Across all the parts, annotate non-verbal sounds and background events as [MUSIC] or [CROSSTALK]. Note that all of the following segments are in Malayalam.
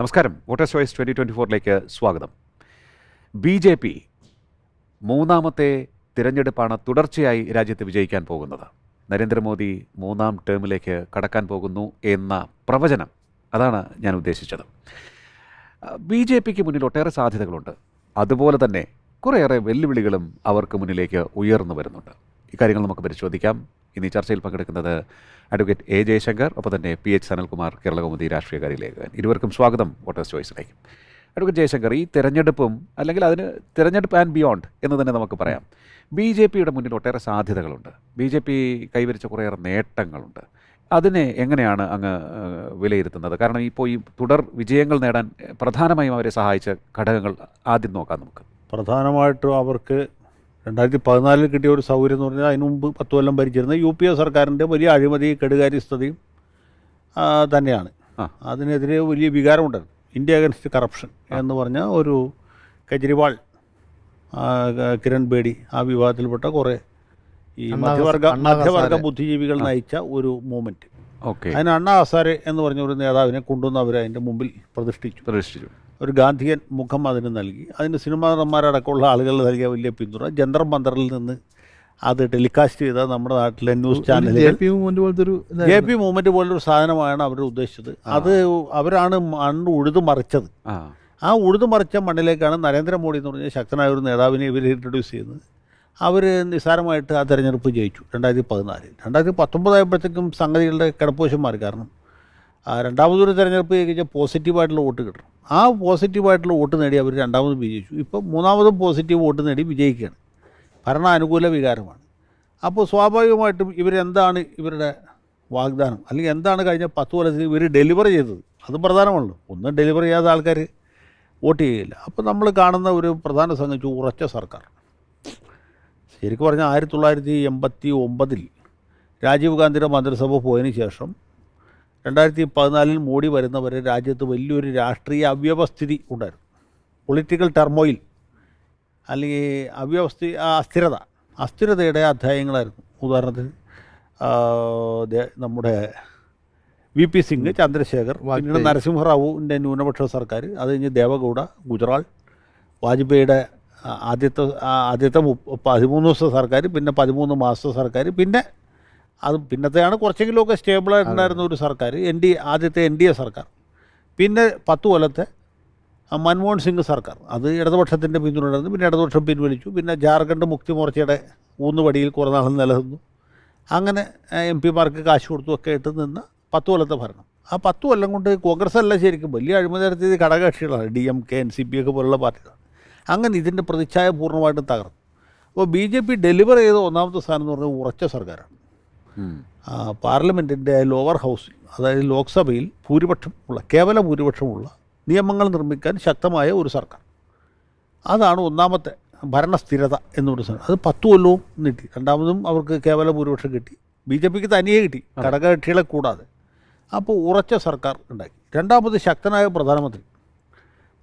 നമസ്കാരം. വോട്ടേഴ്സ് ചോയ്സ് ട്വന്റി ട്വന്റി ഫോറിലേക്ക് സ്വാഗതം. ബി ജെ പി മൂന്നാമത്തെ തിരഞ്ഞെടുപ്പാണ് തുടർച്ചയായി രാജ്യത്ത് വിജയിക്കാൻ പോകുന്നത്. നരേന്ദ്രമോദി മൂന്നാം ടേമിലേക്ക് കടക്കാൻ പോകുന്നു എന്ന പ്രവചനം. അതാണ് ഞാൻ ഉദ്ദേശിച്ചത്. ബി ജെ പിക്ക് മുന്നിൽ ഒട്ടേറെ സാധ്യതകളുണ്ട്. അതുപോലെ തന്നെ കുറേയേറെ വെല്ലുവിളികളും അവർക്ക് മുന്നിലേക്ക് ഉയർന്നു വരുന്നുണ്ട്. ഇക്കാര്യങ്ങൾ നമുക്ക് പരിശോധിക്കാം. ഇനി ചർച്ചയിൽ പങ്കെടുക്കുന്നത് അഡ്വക്കേറ്റ് എ ജയശങ്കർ ഒപ്പം തന്നെ പി എച്ച് സനൽകുമാർ കേരളകൗമുദി രാഷ്ട്രീയകാരി ലേഖകൻ. ഇരുവർക്കും സ്വാഗതം വോട്ടേഴ്സ് ചോയ്സിലേക്ക് അഡ്വക്കേറ്റ് ജയശങ്കർ ഈ തെരഞ്ഞെടുപ്പും അല്ലെങ്കിൽ അതിന് തെരഞ്ഞെടുപ്പ് ആൻഡ് ബിയോണ്ട് എന്ന് തന്നെ നമുക്ക് പറയാം. ബി ജെ പിയുടെ മുന്നിൽ ഒട്ടേറെ സാധ്യതകളുണ്ട്. ബി ജെ പി കൈവരിച്ച കുറേയേറെ നേട്ടങ്ങളുണ്ട്. അതിനെ എങ്ങനെയാണ് അങ്ങ് വിലയിരുത്തുന്നത്? കാരണം ഇപ്പോൾ ഈ തുടർ വിജയങ്ങൾ നേടാൻ പ്രധാനമായും അവരെ സഹായിച്ച ഘടകങ്ങൾ ആദ്യം നോക്കാം നമുക്ക്. പ്രധാനമായിട്ടും അവർക്ക് രണ്ടായിരത്തി പതിനാലിൽ കിട്ടിയ ഒരു സൗകര്യം എന്ന് പറഞ്ഞാൽ അതിന് മുമ്പ് പത്ത് കൊല്ലം ഭരിച്ചിരുന്ന യു പി എ സർക്കാരിന്റെ വലിയ അഴിമതി കെടുകാര്യസ്ഥതയും തന്നെയാണ്. അതിനെതിരെ വലിയ വികാരമുണ്ടായിരുന്നു. ഇന്ത്യ അഗൻസ്റ്റ് കറപ്ഷൻ എന്ന് പറഞ്ഞ ഒരു കെജ്രിവാൾ കിരൺ ബേഡി ആ വിഭാഗത്തിൽപ്പെട്ട കുറേ ഈ മധ്യവർഗ മധ്യവർഗ ബുദ്ധിജീവികൾ നയിച്ച ഒരു മൂവ്മെന്റ് ഓക്കെ. അതിന് അണ്ണാ ഹസാരെ എന്ന് പറഞ്ഞ ഒരു നേതാവിനെ കൊണ്ടുവന്ന് അവർ അതിന്റെ മുമ്പിൽ പ്രതിഷ്ഠിച്ചു. പ്രതീക്ഷിച്ചു ഒരു ഗാന്ധിയൻ മുഖം അതിന് നൽകി. അതിന് സിനിമാ നടന്മാരടക്കമുള്ള ആളുകൾ നൽകിയ വലിയ പിന്തുണ. ജന്തർ മന്ദറിൽ നിന്ന് അത് ടെലികാസ്റ്റ് ചെയ്ത നമ്മുടെ നാട്ടിലെ ന്യൂസ് ജെ ചാനലുകൾ. പി മൂവ്മെന്റ് പോലത്തെ ഒരു ജെ പി മൂവ്മെന്റ് പോലൊരു സാധനമാണ് അവർ ഉദ്ദേശിച്ചത്. അത് അവരാണ് മണ്ണ് ഉഴുതു മറിച്ചത്. ആ. ഉഴുതു മറിച്ച മണ്ണിലേക്കാണ് നരേന്ദ്രമോദി എന്ന് പറഞ്ഞ ശക്തനായ ഒരു നേതാവിനെ ഇവർ ഇൻട്രൊഡ്യൂസ് ചെയ്യുന്നത്. അവർ നിസ്സാരമായിട്ട് ആ തെരഞ്ഞെടുപ്പ് ജയിച്ചു രണ്ടായിരത്തി പതിനാലിൽ രണ്ടായിരത്തി പത്തൊമ്പതായപ്പോഴത്തേക്കും സംഗതികളുടെ കിടപ്പുവശം മാറി. കാരണം രണ്ടാമതൊരു തെരഞ്ഞെടുപ്പ് ജയിച്ച പോസിറ്റീവായിട്ടുള്ള വോട്ട് കിട്ടണം. ആ പോസിറ്റീവായിട്ടുള്ള വോട്ട് നേടി അവർ രണ്ടാമത് വിജയിച്ചു. ഇപ്പം മൂന്നാമതും പോസിറ്റീവ് വോട്ട് നേടി വിജയിക്കുകയാണ്. ഭരണാനുകൂല വികാരമാണ്. അപ്പോൾ സ്വാഭാവികമായിട്ടും ഇവരെന്താണ് ഇവരുടെ വാഗ്ദാനം? അല്ലെങ്കിൽ എന്താണ് കഴിഞ്ഞ പത്ത് കൊല്ലത്തിൽ ഇവർ ഡെലിവർ ചെയ്തത്? അത് പ്രധാനമാണല്ലോ. ഒന്നും ഡെലിവർ ചെയ്യാത്ത ആൾക്കാർ വോട്ട് ചെയ്യില്ല. അപ്പോൾ നമ്മൾ കാണുന്ന ഒരു പ്രധാന സംഘം ഉറച്ച സർക്കാർ. ശരിക്കും പറഞ്ഞാൽ ആയിരത്തി തൊള്ളായിരത്തി എൺപത്തി ഒമ്പതിൽ രാജീവ് ഗാന്ധിയുടെ മന്ത്രിസഭ പോയതിന് ശേഷം രണ്ടായിരത്തി പതിനാലിൽ മോഡി വരുന്നവരെ രാജ്യത്ത് വലിയൊരു രാഷ്ട്രീയ അവ്യവസ്ഥിതി ഉണ്ടായിരുന്നു. പൊളിറ്റിക്കൽ ടെർമോയിൽ അല്ലെങ്കിൽ അവ്യവസ്ഥ അസ്ഥിരത. അസ്ഥിരതയുടെ അധ്യായങ്ങളായിരുന്നു. ഉദാഹരണത്തിന് നമ്മുടെ വി പി സിംഗ് ചന്ദ്രശേഖർ പിന്നീട്. നരസിംഹറാവുവിന്റെ ന്യൂനപക്ഷ സർക്കാർ അത് കഴിഞ്ഞ് ദേവഗൗഡ ഗുജറാൾ വാജ്പേയിയുടെ ആദ്യത്തെ ആദ്യത്തെ പതിമൂന്ന് ദിവസത്തെ സർക്കാർ പിന്നെ പതിമൂന്ന് മാസത്തെ സർക്കാർ പിന്നെ അത് പിന്നത്തെയാണ് കുറച്ചെങ്കിലുമൊക്കെ സ്റ്റേബിളായിട്ടുണ്ടായിരുന്ന ഒരു സർക്കാർ എൻ ഡി ആദ്യത്തെ എൻ ഡി എ സർക്കാർ. പിന്നെ പത്ത് കൊല്ലത്തെ മൻമോഹൻ സിംഗ് സർക്കാർ. അത് ഇടതുപക്ഷത്തിന്റെ പിന്തുണയായിരുന്നു പിന്നെ ഇടതുപക്ഷം പിൻവലിച്ചു. പിന്നെ ജാർഖണ്ഡ് മുക്തി മോർച്ചയുടെ ഊന്നുവടിയിൽ കുറേ നാൾ നിലനിന്നു. അങ്ങനെ എം പിമാർക്ക് കാശ് കൊടുത്തു ഒക്കെ ഇട്ട് നിന്ന് പത്ത് കൊല്ലത്തെ ഭരണം. ആ പത്ത് കൊല്ലം കൊണ്ട് കോൺഗ്രസ് അല്ല ശരിക്കും വലിയ അഴിമതി നടത്തിയത് ഘടകകക്ഷികളാണ് D M K N C P ഒക്കെ പോലുള്ള പാർട്ടികളാണ്. അങ്ങനെ ഇതിന്റെ പ്രതിച്ഛായ പൂർണമായിട്ടും തകർന്നു. അപ്പോൾ ബി ജെ പി ഡെലിവർ ചെയ്ത ഒന്നാമത്തെ സ്ഥാനം എന്ന് പറഞ്ഞാൽ ഉറച്ച സർക്കാരാണ്. പാർലമെന്റിന്റെ ലോവർ ഹൗസിൽ അതായത് ലോക്സഭയിൽ ഭൂരിപക്ഷമുള്ള കേവല ഭൂരിപക്ഷമുള്ള നിയമങ്ങൾ നിർമ്മിക്കാൻ ശക്തമായ ഒരു സർക്കാർ. അതാണ് ഒന്നാമത്തെ ഭരണസ്ഥിരത എന്നൊരു സാധനം അത് പത്ത് കൊല്ലവും നീട്ടി. രണ്ടാമതും അവർക്ക് കേവല ഭൂരിപക്ഷം കിട്ടി. ബി ജെ പിക്ക് തനിയെ കിട്ടി ഘടകകക്ഷികളെ കൂടാതെ. അപ്പോൾ ഉറച്ച സർക്കാർ ഉണ്ടാക്കി. രണ്ടാമത് ശക്തനായ പ്രധാനമന്ത്രി.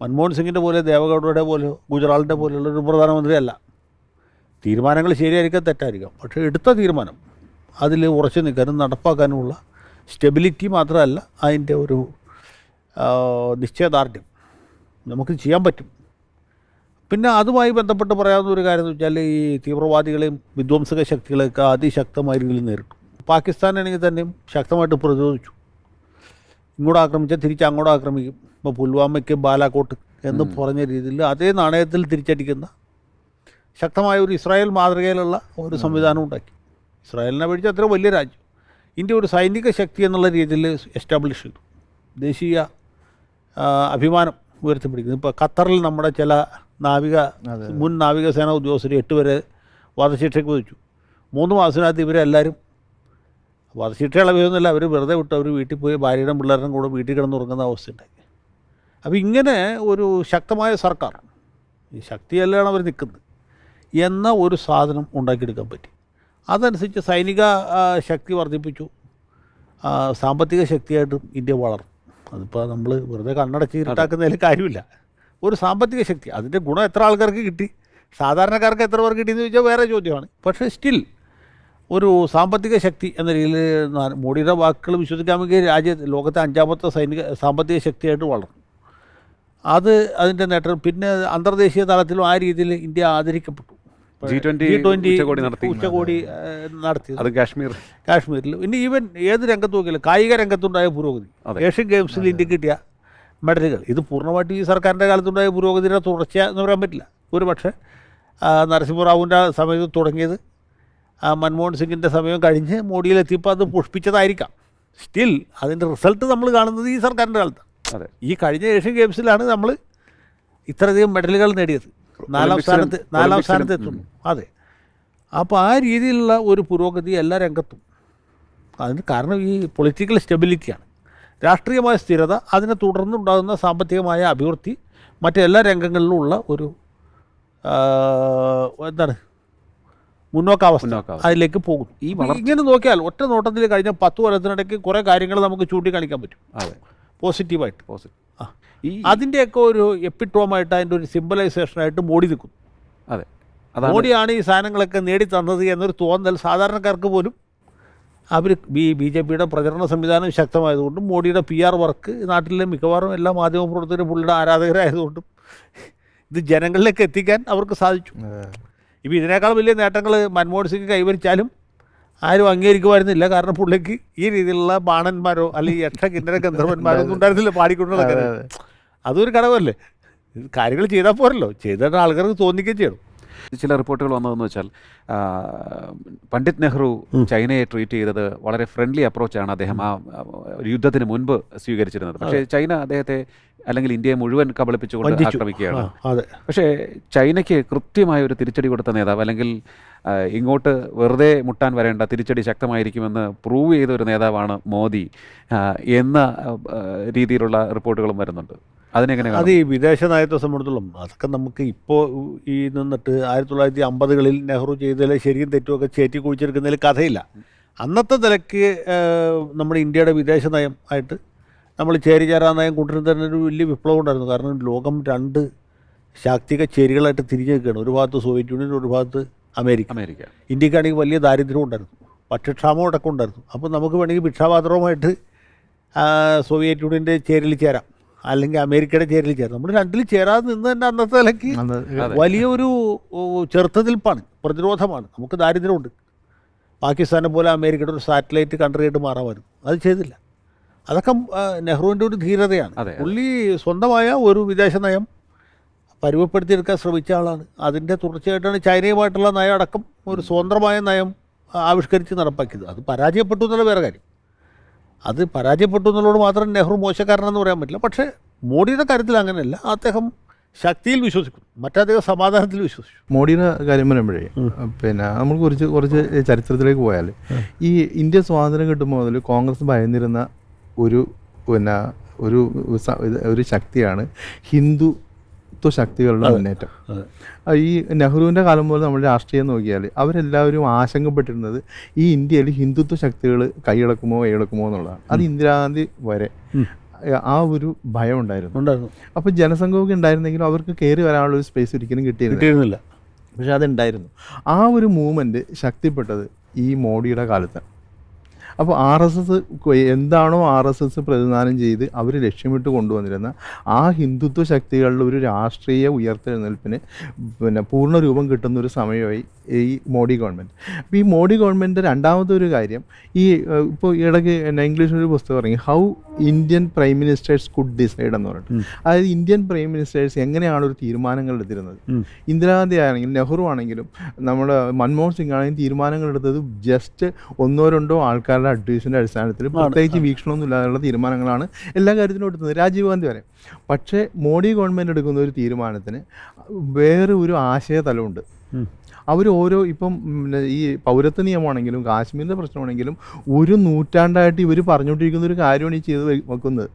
മൻമോഹൻ സിംഗിന്റെ പോലെ ദേവഗൗഡയുടെ പോലെ ഗുജറാളിന്റെ പോലെയുള്ള ഒരു പ്രധാനമന്ത്രി അല്ല തീരുമാനങ്ങൾ ശരിയായിരിക്കാം തെറ്റായിരിക്കാം. പക്ഷേ എടുത്ത തീരുമാനം അതിൽ ഉറച്ചു നിൽക്കാനും നടപ്പാക്കാനുമുള്ള സ്റ്റെബിലിറ്റി മാത്രമല്ല അതിന്റെ ഒരു നിശ്ചയദാർഢ്യം. നമുക്ക് ചെയ്യാൻ പറ്റും. പിന്നെ അതുമായി ബന്ധപ്പെട്ട് പറയാവുന്ന ഒരു കാര്യം എന്ന് വെച്ചാൽ ഈ തീവ്രവാദികളെയും വിധ്വംസക ശക്തികളെയൊക്കെ അതിശക്തമായ രീതിയിൽ നേരിട്ടു. പാകിസ്ഥാനാണെങ്കിൽ തന്നെയും ശക്തമായിട്ട് പ്രതിരോധിച്ചു. ഇങ്ങോട്ട് ആക്രമിച്ചാൽ തിരിച്ച് അങ്ങോട്ട് ആക്രമിക്കും. ഇപ്പോൾ പുൽവാമയ്ക്ക് ബാലാക്കോട്ട് എന്ന് പറഞ്ഞ രീതിയിൽ അതേ നാണയത്തിൽ തിരിച്ചടിക്കുന്ന ശക്തമായ ഒരു ഇസ്രായേൽ മാതൃകയിലുള്ള ഒരു സംവിധാനം ഉണ്ടാക്കി. ഇസ്രായേലിനെ പേടിച്ച് അത്ര വലിയ രാജ്യം. ഇന്ത്യ ഒരു സൈനിക ശക്തി എന്നുള്ള രീതിയിൽ എസ്റ്റാബ്ലിഷ് ചെയ്തു. ദേശീയ അഭിമാനം ഉയർത്തിപ്പിടിക്കുന്നു. ഇപ്പോൾ ഖത്തറിൽ നമ്മുടെ ചില നാവിക. മുൻ നാവികസേന ഉദ്യോഗസ്ഥർ എട്ട് വരെ വധശിക്ഷയ്ക്ക് വിധിച്ചു. മൂന്ന് മാസത്തിനകത്ത് ഇവരെല്ലാവരും വധശിക്ഷ ഇളവിയൊന്നുമില്ല. അവർ വെറുതെ വിട്ടു. അവർ വീട്ടിൽ പോയി ഭാര്യയുടെ പിള്ളേരുടെ കൂടെ വീട്ടിൽ കിടന്നുറങ്ങുന്ന അവസ്ഥ ഉണ്ടായി അപ്പോൾ ഇങ്ങനെ ഒരു ശക്തമായ സർക്കാർ ഈ ശക്തിയല്ലാണ് അവർ നിൽക്കുന്നത് എന്ന ഒരു സാധനം ഉണ്ടാക്കിയെടുക്കാൻ പറ്റി. അതനുസരിച്ച് സൈനിക ശക്തി വർദ്ധിപ്പിച്ചു. സാമ്പത്തിക ശക്തിയായിട്ടും ഇന്ത്യ വളർന്നു. അതിപ്പോൾ നമ്മൾ വെറുതെ കണ്ണടച്ച് ഇരുട്ടാക്കുന്നതിൽ കാര്യമില്ല. ഒരു സാമ്പത്തിക ശക്തി. അതിന്റെ ഗുണം എത്ര ആൾക്കാർക്ക് കിട്ടി? സാധാരണക്കാർക്ക് എത്ര പേർക്ക് കിട്ടിയെന്ന് ചോദിച്ചാൽ വേറെ ചോദ്യമാണ്. പക്ഷേ സ്റ്റിൽ ഒരു സാമ്പത്തിക ശക്തി എന്ന രീതിയിൽ മോഡിയുടെ വാക്കുകൾ വിശ്വസിക്കാമെങ്കിൽ രാജ്യ ലോകത്തെ അഞ്ചാമത്തെ സൈനിക സാമ്പത്തിക ശക്തിയായിട്ട് വളർന്നു. അത് അതിന്റെ നേട്ടം. പിന്നെ അന്തർദേശീയ തലത്തിലും ആ രീതിയിൽ ഇന്ത്യ ആദരിക്കപ്പെട്ടു. G20 G20 ഉച്ചകോടി നടത്തി. ഉച്ചകോടി നടത്തി. അത് കാശ്മീർ. കാശ്മീരിൽ. ഇനി ഈവൻ ഏത് രംഗത്ത് നോക്കിയാലും കായിക രംഗത്തുണ്ടായ പുരോഗതി. ഏഷ്യൻ ഗെയിംസിൽ ഇന്ത്യ കിട്ടിയ മെഡലുകൾ. ഇത് പൂർണമായിട്ടും ഈ സർക്കാരിന്റെ കാലത്തുണ്ടായ പുരോഗതിയുടെ തുടർച്ച എന്ന് പറയാൻ പറ്റില്ല. ഒരു പക്ഷേ നരസിംഹറാവുവിന്റെ സമയത്ത് തുടങ്ങിയത് മൻമോഹൻ സിംഗിന്റെ സമയം കഴിഞ്ഞ് മോഡിയിലെത്തിയപ്പോൾ അത് പുഷ്പിച്ചതായിരിക്കാം. സ്റ്റിൽ അതിന്റെ റിസൾട്ട് നമ്മൾ കാണുന്നത് ഈ സർക്കാരിന്റെ കാലത്താണ്. അതെ. ഈ കഴിഞ്ഞ ഏഷ്യൻ ഗെയിംസിലാണ് നമ്മൾ ഇത്രയധികം മെഡലുകൾ നേടിയത്. നാലാം സ്ഥാനത്ത് നാലാം സ്ഥാനത്ത് എത്തുന്നു. അതെ. അപ്പോൾ ആ രീതിയിലുള്ള ഒരു പുരോഗതി എല്ലാ രംഗത്തും. അതിന് കാരണം ഈ പൊളിറ്റിക്കൽ സ്റ്റെബിലിറ്റിയാണ് രാഷ്ട്രീയമായ സ്ഥിരത അതിനെ തുടർന്നുണ്ടാകുന്ന സാമ്പത്തികമായ അഭിവൃദ്ധി മറ്റെല്ലാ രംഗങ്ങളിലും ഉള്ള ഒരു എന്താണ്? മുന്നോക്കാവസ്ഥ. അതിലേക്ക് പോകും ഈ ഇങ്ങനെ നോക്കിയാൽ ഒറ്റ നോട്ടത്തിൽ കഴിഞ്ഞ പത്ത് കൊല്ലത്തിനിടയ്ക്ക് കുറേ കാര്യങ്ങൾ നമുക്ക് ചൂണ്ടിക്കാണിക്കാൻ പറ്റും. അതെ. പോസിറ്റീവായിട്ട്. പോസിറ്റീവ്. ഈ അതിന്റെയൊക്കെ ഒരു എപ്പിട്രോമായിട്ട് അതിന്റെ ഒരു സിമ്പലൈസേഷനായിട്ട് മോഡി നിൽക്കും. അതെ. മോഡിയാണ് ഈ സാധനങ്ങളൊക്കെ നേടി തന്നത് എന്നൊരു തോന്നൽ സാധാരണക്കാർക്ക് പോലും. അവർ ബി ബി ജെ പിയുടെ പ്രചരണ സംവിധാനം ശക്തമായതുകൊണ്ടും മോഡിയുടെ പി ആർ വർക്ക് നാട്ടിലെ മിക്കവാറും എല്ലാ മാധ്യമപ്രവർത്തകരും പുള്ളിയുടെ ആരാധകരായതുകൊണ്ടും ഇത് ജനങ്ങളിലേക്ക് എത്തിക്കാൻ അവർക്ക് സാധിച്ചു. ഇപ്പം ഇതിനേക്കാൾ വലിയ നേട്ടങ്ങൾ മൻമോഹൻ സിംഗ് കൈവരിച്ചാലും ആരും അംഗീകരിക്കുമായിരുന്നില്ല. കാരണം പുള്ളിക്ക് ഈ രീതിയിലുള്ള ബാണന്മാരോ അല്ലെങ്കിൽ യക്ഷ കിന്നര ഗന്ധർവന്മാരോ ഒന്നും ഉണ്ടായിരുന്നില്ല പാടിക്കൊണ്ട് നടക്കുന്നത് അതൊരു ഘടകമല്ലേ? കാര്യങ്ങൾ ചെയ്താൽ പോരല്ലോ. ചെയ്തിട്ട് ആൾക്കാർക്ക് തോന്നിക്കുകയും ചെയ്യണം. ചില റിപ്പോർട്ടുകൾ വന്നതെന്ന് വെച്ചാൽ പണ്ഡിറ്റ് നെഹ്റു ചൈനയെ ട്രീറ്റ് ചെയ്തത് വളരെ ഫ്രണ്ട്ലി അപ്രോച്ചാണ് അദ്ദേഹം ആ യുദ്ധത്തിന് മുൻപ് സ്വീകരിച്ചിരുന്നത്. പക്ഷേ ചൈന അദ്ദേഹത്തെ അല്ലെങ്കിൽ ഇന്ത്യയെ മുഴുവൻ കബളിപ്പിച്ചുകൊണ്ട് ആക്രമിക്കുകയാണ്. പക്ഷേ ചൈനയ്ക്ക് കൃത്യമായ ഒരു തിരിച്ചടി കൊടുത്ത നേതാവ് അല്ലെങ്കിൽ ഇങ്ങോട്ട് വെറുതെ മുട്ടാൻ വരേണ്ട തിരിച്ചടി ശക്തമായിരിക്കുമെന്ന് പ്രൂവ് ചെയ്ത ഒരു നേതാവാണ് മോദി. എന്ന രീതിയിലുള്ള റിപ്പോർട്ടുകളും വരുന്നുണ്ട്. അതിനെങ്ങനെ അത് ഈ വിദേശ നയത്തെ സംബന്ധിച്ചിടത്തോളം അതൊക്കെ നമുക്ക് ഇപ്പോൾ ഈ നിന്നിട്ട് ആയിരത്തി തൊള്ളായിരത്തി അമ്പതുകളിൽ നെഹ്റു ചെയ്തതിൽ ശരിയും തെറ്റുമൊക്കെ ചേറ്റി കുഴിച്ചെടുക്കുന്നതിൽ കഥയില്ല. അന്നത്തെ നിലയ്ക്ക് നമ്മുടെ ഇന്ത്യയുടെ വിദേശ നയം ആയിട്ട് നമ്മൾ ചേരിചേരാ നയം കൊണ്ടുവരുന്ന തന്നെ ഒരു വലിയ വിപ്ലവം ഉണ്ടായിരുന്നു. കാരണം ലോകം രണ്ട് ശാക്തിക ചേരികളായിട്ട് തിരിഞ്ഞു നിൽക്കുകയാണ്. ഒരു ഭാഗത്ത് സോവിയറ്റ് യൂണിയൻ ഒരു ഭാഗത്ത് അമേരിക്ക. അമേരിക്ക. ഇന്ത്യക്കാണെങ്കിൽ വലിയ ദാരിദ്ര്യം ഉണ്ടായിരുന്നു. ഭക്ഷ്യക്ഷാമം അടക്കം ഉണ്ടായിരുന്നു. അപ്പോൾ നമുക്ക് വേണമെങ്കിൽ ഭിക്ഷാപാത്രവുമായിട്ട് സോവിയറ്റ് യൂണിയന്റെ ചേരിൽ ചേരാം. അല്ലെങ്കിൽ അമേരിക്കയുടെ ചേരിൽ ചേരാം. നമ്മൾ രണ്ടിൽ ചേരാതെ നിന്ന് തന്നെ അന്നത്തെ നിലയ്ക്ക് വലിയൊരു ചെറുത്തുനിൽപ്പാണ് പ്രതിരോധമാണ്. നമുക്ക് ദാരിദ്ര്യമുണ്ട്. പാകിസ്ഥാനെ പോലെ അമേരിക്കയുടെ ഒരു സാറ്റലൈറ്റ് കൺട്രി ആയിട്ട് മാറാമായിരുന്നു. അത് ചെയ്തില്ല. അതൊക്കെ നെഹ്റുവിന്റെ ഒരു ധീരതയാണ്. പുള്ളി സ്വന്തമായ ഒരു വിദേശ നയം പരുവപ്പെടുത്തിയെടുക്കാൻ ശ്രമിച്ച ആളാണ്. അതിന്റെ തുടർച്ചയായിട്ടാണ് ചൈനയുമായിട്ടുള്ള നയം അടക്കം ഒരു സ്വതന്ത്രമായ നയം ആവിഷ്കരിച്ച് നടപ്പാക്കിയത്. അത് പരാജയപ്പെട്ടു എന്നുള്ള വേറെ കാര്യം. അത് പരാജയപ്പെട്ടു എന്നുള്ളത് മാത്രം നെഹ്റു മോശക്കാരനെന്ന് പറയാൻ പറ്റില്ല. പക്ഷേ മോഡിയുടെ കാര്യത്തിൽ അങ്ങനെയല്ല. അദ്ദേഹം ശക്തിയിൽ വിശ്വസിക്കുന്നു. മറ്റദ്ദേഹം സമാധാനത്തിൽ വിശ്വസിച്ചു. മോഡിയുടെ കാര്യം പറയുമ്പോഴേ പിന്നെ നമ്മൾ കുറച്ച് കുറച്ച് ചരിത്രത്തിലേക്ക് പോയാൽ ഈ ഇന്ത്യ സ്വാതന്ത്ര്യം കിട്ടുമ്പോൾ മുതൽ കോൺഗ്രസ് ഭയന്നിരുന്ന ഒരു പിന്നെ ഒരു ഒരു ശക്തിയാണ് ഹിന്ദുത്വ ശക്തികളുടെ മുന്നേറ്റം. ഈ നെഹ്റുവിന്റെ കാലം മുതൽ നമ്മൾ രാഷ്ട്രീയം നോക്കിയാൽ അവരെല്ലാവരും ആശങ്കപ്പെട്ടിരുന്നത് ഈ ഇന്ത്യയിൽ ഹിന്ദുത്വ ശക്തികൾ കൈയടക്കുമോ കൈയടക്കുമോ എന്നുള്ളതാണ്. അത് ഇന്ദിരാഗാന്ധി വരെ ആ ഒരു ഭയം ഉണ്ടായിരുന്നു. ഉണ്ടായിരുന്നു. അപ്പോൾ ജനസംഘമൊക്കെ ഉണ്ടായിരുന്നെങ്കിലും അവർക്ക് കയറി വരാനുള്ള ഒരു സ്പേസ് ഒരിക്കലും കിട്ടിയിരുന്നില്ല. കിട്ടിയിരുന്നില്ല. പക്ഷെ അതുണ്ടായിരുന്നു. ആ ഒരു മൂവ്മെന്റ് ശക്തിപ്പെട്ടത് ഈ മോഡിയുടെ കാലത്താണ്. അപ്പോൾ ആർ എസ് എസ് എന്താണോ ആർ എസ് എസ് പ്രതിദാനം ചെയ്ത് അവർ ലക്ഷ്യമിട്ട് കൊണ്ടുവന്നിരുന്ന ആ ഹിന്ദുത്വ ശക്തികളുടെ ഒരു രാഷ്ട്രീയ ഉയർത്തെഴുന്നേൽപ്പിന് പിന്നെ പൂർണ രൂപം കിട്ടുന്ന ഒരു സമയമായി ഈ മോഡി ഗവൺമെന്റ്. അപ്പോൾ ഈ മോഡി ഗവൺമെന്റ് രണ്ടാമത്തെ ഒരു കാര്യം ഈ ഇപ്പോൾ ഇടയ്ക്ക് എന്നെ ഇംഗ്ലീഷിൽ ഒരു പുസ്തകം ഇറങ്ങി how Indian prime ministers could decide എന്ന് പറഞ്ഞിട്ട്. അതായത് ഇന്ത്യൻ പ്രൈം മിനിസ്റ്റേഴ്സ് എങ്ങനെയാണ് ഒരു തീരുമാനങ്ങൾ എടുത്തിരുന്നത്? ഇന്ദിരാഗാന്ധി ആണെങ്കിലും നെഹ്റു ആണെങ്കിലും നമ്മുടെ മൻമോഹൻ സിംഗ് ആണെങ്കിലും തീരുമാനങ്ങൾ എടുത്തത് ജസ്റ്റ് ഒന്നോ രണ്ടോ ആൾക്കാരുടെ അഡ്വൈസിന്റെ അടിസ്ഥാനത്തിൽ പ്രത്യേകിച്ച് വീക്ഷണമൊന്നും ഇല്ലാതെയുള്ള തീരുമാനങ്ങളാണ് എല്ലാ കാര്യത്തിനും എടുത്തത് രാജീവ് ഗാന്ധി വരെ. പക്ഷേ മോഡി ഗവൺമെന്റ് എടുക്കുന്ന ഒരു തീരുമാനത്തിന് വേറെ ഒരു ആശയ തലമുണ്ട് അവർ ഓരോ ഇപ്പം ഈ പൗരത്വ നിയമമാണെങ്കിലും കാശ്മീരിന്റെ പ്രശ്നമാണെങ്കിലും ഒരു നൂറ്റാണ്ടായിട്ട് ഇവർ പറഞ്ഞുകൊണ്ടിരിക്കുന്ന ഒരു കാര്യമാണ് ഈ ചെയ്ത് വെക്കുന്നത്.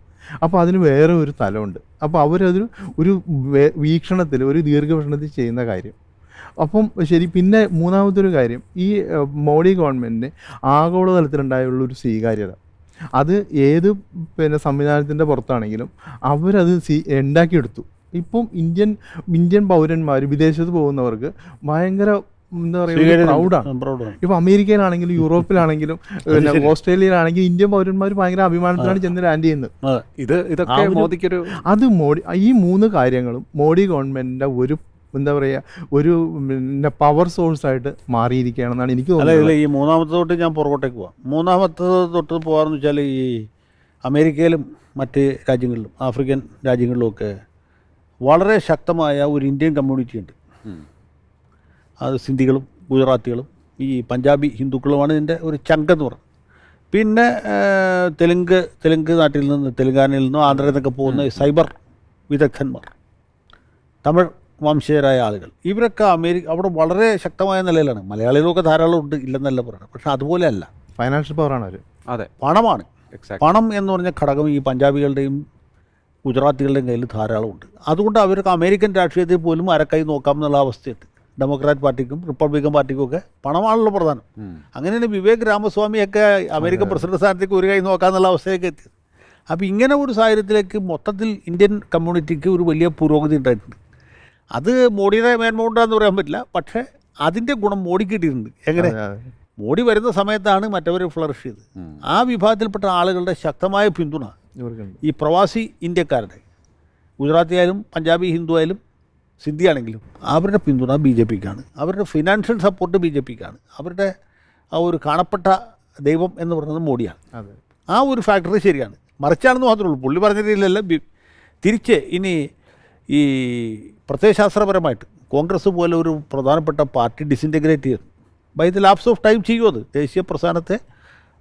അപ്പോൾ അതിന് വേറെ ഒരു തലമുണ്ട്. അപ്പോൾ അവരതൊരു ഒരു വീക്ഷണത്തിൽ ഒരു ദീർഘവീക്ഷണത്തിൽ ചെയ്യുന്ന കാര്യം. അപ്പം ശരി പിന്നെ മൂന്നാമത്തെ ഒരു കാര്യം ഈ മോഡി ഗവൺമെന്റിന് ആഗോളതലത്തിലുണ്ടായുള്ള ഒരു സ്വീകാര്യത. അത് ഏത് പിന്നെ സംവിധാനത്തിന്റെ പുറത്താണെങ്കിലും അവരത് സീ ഉണ്ടാക്കിയെടുത്തു. ഇപ്പം ഇന്ത്യൻ ഇന്ത്യൻ പൗരന്മാർ വിദേശത്ത് പോകുന്നവർക്ക് ഭയങ്കര എന്താ പറയുക പ്രൗഡാണ്. ഇപ്പം അമേരിക്കയിലാണെങ്കിലും യൂറോപ്പിലാണെങ്കിലും പിന്നെ ഓസ്ട്രേലിയയിലാണെങ്കിലും ഇന്ത്യൻ പൗരന്മാർ ഭയങ്കര അഭിമാനത്തിലാണ് ചെന്ന് ലാൻഡ് ചെയ്യുന്നത്. ഇത് ഇതൊക്കെ മോദിക്കൊരു അത് മോഡി ഈ മൂന്ന് കാര്യങ്ങളും മോഡി ഗവൺമെന്റിന്റെ ഒരു എന്താ പറയുക ഒരു പിന്നെ പവർ സോഴ്സ് ആയിട്ട് മാറിയിരിക്കുകയാണെന്നാണ് എനിക്ക് തോന്നുന്നത്. ഈ മൂന്നാമത്തെ തൊട്ട് ഞാൻ പുറകോട്ടേക്ക് പോവാം. മൂന്നാമത്തെ തൊട്ട് പോകാമെന്ന് വെച്ചാൽ ഈ അമേരിക്കയിലും മറ്റ് രാജ്യങ്ങളിലും ആഫ്രിക്കൻ രാജ്യങ്ങളിലുമൊക്കെ വളരെ ശക്തമായ ഒരു ഇന്ത്യൻ കമ്മ്യൂണിറ്റി ഉണ്ട്. അത് സിന്ധികളും ഗുജറാത്തികളും ഈ പഞ്ചാബി ഹിന്ദുക്കളുമാണ് ഇതിന്റെ ഒരു ചങ്കെന്ന് പറഞ്ഞത് പിന്നെ തെലുങ്ക് തെലുങ്ക് നാട്ടിൽ നിന്ന് തെലുങ്കാനയിൽ നിന്നോ ആന്ധ്രയിൽ നിന്നൊക്കെ പോകുന്ന സൈബർ വിദഗ്ധന്മാർ. തമിഴ് വംശജരായ ആളുകൾ. ഇവരൊക്കെ അമേരിക്ക അവിടെ വളരെ ശക്തമായ നിലയിലാണ്. മലയാളികളൊക്കെ ധാരാളം ഉണ്ട് ഇല്ലെന്നല്ല പറയുന്നത് പക്ഷെ അതുപോലെയല്ല. ഫൈനാൻഷ്യൽ പവറാണ് അവർ അതെ. പണമാണ്. എക്സാക്ട് പണം എന്ന് പറഞ്ഞ ഘടകം ഈ പഞ്ചാബികളുടെയും ഗുജറാത്തികളുടെയും കയ്യിൽ ധാരാളമുണ്ട് അതുകൊണ്ട് അവർക്ക് അമേരിക്കൻ രാഷ്ട്രീയത്തിൽ പോലും അരക്കൈ നോക്കാം എന്നുള്ള അവസ്ഥയുണ്ട്. ഡെമോക്രാറ്റ് പാർട്ടിക്കും റിപ്പബ്ലിക്കൻ പാർട്ടിക്കും ഒക്കെ പണമാണല്ലോ പ്രധാനം. അങ്ങനെയാണ് വിവേക് രാമസ്വാമിയൊക്കെ അമേരിക്കൻ പ്രസിഡന്റ് സ്ഥാനത്തേക്ക് ഒരു കൈ നോക്കാന്നുള്ള അവസ്ഥയിലേക്ക് എത്തിയത്. അപ്പോൾ ഇങ്ങനെ ഒരു സാഹചര്യത്തിലേക്ക് മൊത്തത്തിൽ ഇന്ത്യൻ കമ്മ്യൂണിറ്റിക്ക് ഒരു വലിയ പുരോഗതി ഉണ്ടായിട്ടുണ്ട്. അത് മോഡിയുടെ മേന്മ കൊണ്ടാന്ന് പറയാൻ പറ്റില്ല. പക്ഷേ അതിന്റെ ഗുണം മോഡിക്ക് കിട്ടിയിട്ടുണ്ട്. എങ്ങനെ? മോഡി വരുന്ന സമയത്താണ് മറ്റവർ ഫ്ലറിഷ് ചെയ്ത് ആ വിഭാഗത്തിൽപ്പെട്ട ആളുകളുടെ ശക്തമായ പിന്തുണ ഈ പ്രവാസി ഇന്ത്യക്കാരുടെ ഗുജറാത്തി ആയാലും പഞ്ചാബി ഹിന്ദു ആയാലും സിന്ധി ആണെങ്കിലും അവരുടെ പിന്തുണ ബി ജെ പിക്കാണ്. അവരുടെ ഫിനാൻഷ്യൽ സപ്പോർട്ട് ബി ജെ പിക്കാണ്. അവരുടെ ആ ഒരു കാണപ്പെട്ട ദൈവം എന്ന് പറയുന്നത് മോഡിയാണ്. ആ ഒരു ഫാക്ടറി ശരിയാണ്. മറിച്ചാണെന്ന് മാത്രമേ ഉള്ളൂ. പുള്ളി പറഞ്ഞ രീതിയിലല്ല തിരിച്ച് ഇനി ഈ പ്രത്യയശാസ്ത്രപരമായിട്ട് കോൺഗ്രസ് പോലെ ഒരു പ്രധാനപ്പെട്ട പാർട്ടി ഡിസിന്റഗ്രേറ്റ് ചെയ്തു by the lapse of time ചെയ്യും അത്. ദേശീയ പ്രസ്ഥാനത്തെ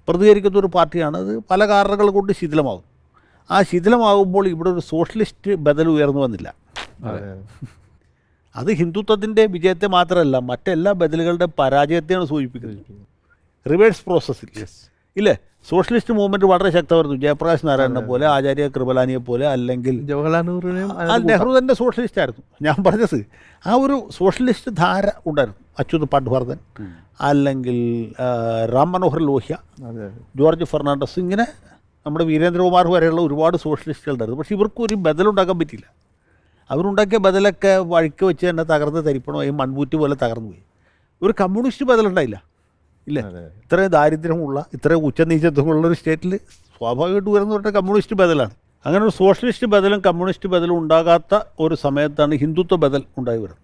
പ്രതികരിക്കുന്ന ഒരു പാർട്ടിയാണ്. അത് പല കാരണങ്ങൾ കൊണ്ട് ശിഥിലമാകും. ആ ശിഥിലമാകുമ്പോൾ ഇവിടെ ഒരു സോഷ്യലിസ്റ്റ് ബദൽ ഉയർന്നു വന്നില്ല. അതെ. അത് ഹിന്ദുത്വത്തിന്റെ വിജയത്തെ മാത്രമല്ല മറ്റെല്ലാ ബദലുകളുടെ പരാജയത്തെയാണ് സൂചിപ്പിക്കുന്നത്. റിവേഴ്സ് പ്രോസസ്സിൽ ഇല്ലേ? സോഷ്യലിസ്റ്റ് മൂവ്മെന്റ് വളരെ ശക്തമായിരുന്നു. ജയപ്രകാശ് നാരായണനെ പോലെ ആചാര്യ കൃപലാനിയെ പോലെ അല്ലെങ്കിൽ ജവഹർലാൽ നെഹ്റുവിനെയും നെഹ്റു തന്നെ സോഷ്യലിസ്റ്റ് ആയിരുന്നു. ഞാൻ പറഞ്ഞത് ആ ഒരു സോഷ്യലിസ്റ്റ് ധാര ഉണ്ടായിരുന്നു. അച്യുത് പാട്ട്വർദ്ധൻ അല്ലെങ്കിൽ റാം മനോഹർ ലോഹ്യ ജോർജ് ഫെർണാണ്ടസ് ഇങ്ങനെ നമ്മുടെ വീരേന്ദ്രകുമാർ വരെയുള്ള ഒരുപാട് സോഷ്യലിസ്റ്റുകളുണ്ടായിരുന്നു പക്ഷേ ഇവർക്ക് ഒരു ബദലുണ്ടാക്കാൻ പറ്റില്ല അവരുണ്ടാക്കിയ ബദലൊക്കെ വഴിക്ക് വെച്ച് തന്നെ തകർന്ന് തരിപ്പണമായി മൺപൂറ്റ് പോലെ തകർന്നു പോയി ഒരു കമ്മ്യൂണിസ്റ്റ് ബദലുണ്ടായില്ല. ഇല്ലേ? ഇത്രയും ദാരിദ്ര്യമുള്ള ഇത്രയും ഉച്ചനീചത്വമുള്ള ഒരു സ്റ്റേറ്റിൽ സ്വാഭാവികമായിട്ട് ഉയർന്നു പറഞ്ഞ കമ്മ്യൂണിസ്റ്റ് ബദലാണ്. അങ്ങനെ ഒരു സോഷ്യലിസ്റ്റ് ബദലും കമ്മ്യൂണിസ്റ്റ് ബദലും ഉണ്ടാകാത്ത ഒരു സമയത്താണ് ഹിന്ദുത്വ ബദൽ ഉണ്ടായി വരുന്നത്.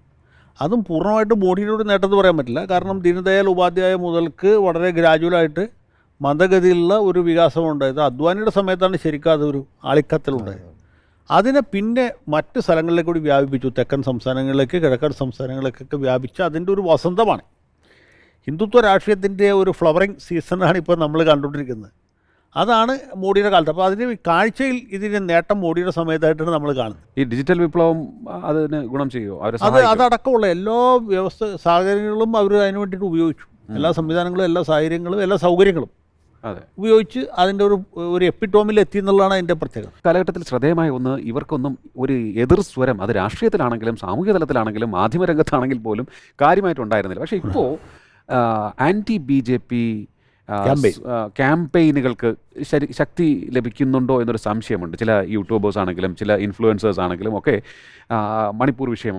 അതും പൂർണമായിട്ട് മോഡിയുടെ നേട്ടത്ത് പറയാൻ പറ്റില്ല. കാരണം ദീനദയാൽ ഉപാധ്യായ മുതൽക്ക് വളരെ ഗ്രാജുവലായിട്ട് മന്ദഗതിയിലുള്ള ഒരു വികാസം ഉണ്ടായത്. അദ്വാനിയുടെ സമയത്താണ് ശരിക്കും അതൊരു ആളിക്കത്തലുണ്ടായത് അതിനെ പിന്നെ മറ്റ് സ്ഥലങ്ങളിലേക്ക് കൂടി വ്യാപിപ്പിച്ചു. തെക്കൻ സംസ്ഥാനങ്ങളിലേക്ക് കിഴക്കൻ സംസ്ഥാനങ്ങളിലേക്കൊക്കെ വ്യാപിച്ച് അതിന്റെ ഒരു വസന്തമാണ്. ഹിന്ദുത്വ രാഷ്ട്രീയത്തിന്റെ ഒരു ഫ്ലവറിങ് സീസണാണ് ഇപ്പോൾ നമ്മൾ കണ്ടുകൊണ്ടിരിക്കുന്നത്. അതാണ് മോഡിയുടെ കാലത്ത്. അപ്പോൾ അതിന് കാഴ്ചയിൽ ഇതിന്റെ നേട്ടം മോഡിയുടെ സമയത്തായിട്ടാണ് നമ്മൾ കാണുന്നത്. ഈ ഡിജിറ്റൽ വിപ്ലവം അതിന് ഗുണം ചെയ്യുമോ അത്? അതടക്കമുള്ള എല്ലാ വ്യവസ്ഥ സാഹചര്യങ്ങളും അവർ അതിന് വേണ്ടിയിട്ട് ഉപയോഗിച്ചു. എല്ലാ സംവിധാനങ്ങളും എല്ലാ സാഹചര്യങ്ങളും എല്ലാ സൗകര്യങ്ങളും അതെ. ഉപയോഗിച്ച് അതിന്റെ ഒരു ഒരു എപ്പിറ്റോമിൽ എത്തി എന്നുള്ളതാണ് അതിന്റെ പ്രത്യേകത. കാലഘട്ടത്തിൽ ശ്രദ്ധേയമായ ഒന്ന് ഇവർക്കൊന്നും ഒരു എതിർ സ്വരം അത് രാഷ്ട്രീയത്തിലാണെങ്കിലും സാമൂഹ്യ തലത്തിലാണെങ്കിലും മാധ്യമരംഗത്താണെങ്കിൽ പോലും കാര്യമായിട്ടുണ്ടായിരുന്നില്ല പക്ഷേ ഇപ്പോൾ ആന്റി ബി ജെ പി ക്യാമ്പയിനുകൾക്ക് ശരി ശക്തി ലഭിക്കുന്നുണ്ടോ എന്നൊരു സംശയമുണ്ട്. ചില യൂട്യൂബേഴ്സ് ആണെങ്കിലും ചില ഇൻഫ്ലുവൻസേഴ്സ് ആണെങ്കിലും ഒക്കെ മണിപ്പൂർ വിഷയം